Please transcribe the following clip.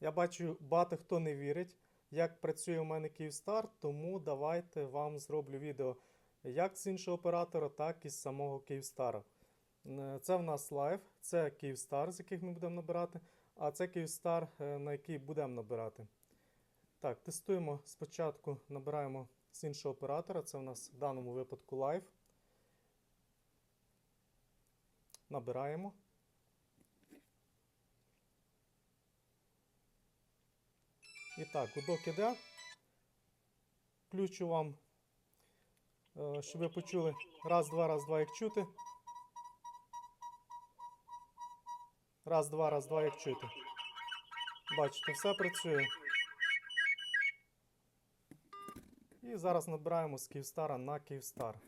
Я бачу, багато хто не вірить, як працює у мене Київстар, тому давайте вам зроблю відео як з іншого оператора, так і з самого Київстара. Е, Це в нас лайв, це Київстар, з яких ми будемо набирати, а це Київстар, е, на який будемо набирати. Так, тестуємо спочатку, набираємо з іншого оператора. Це в нас в даному випадку Live. Набираємо. І так, гудок іде. Включу вам, е, щоб ви почули раз, два, раз, два, як чути. Раз, два, раз, два, як чути. Бачите, все працює. І зараз набираємо з Київстара на Київстар.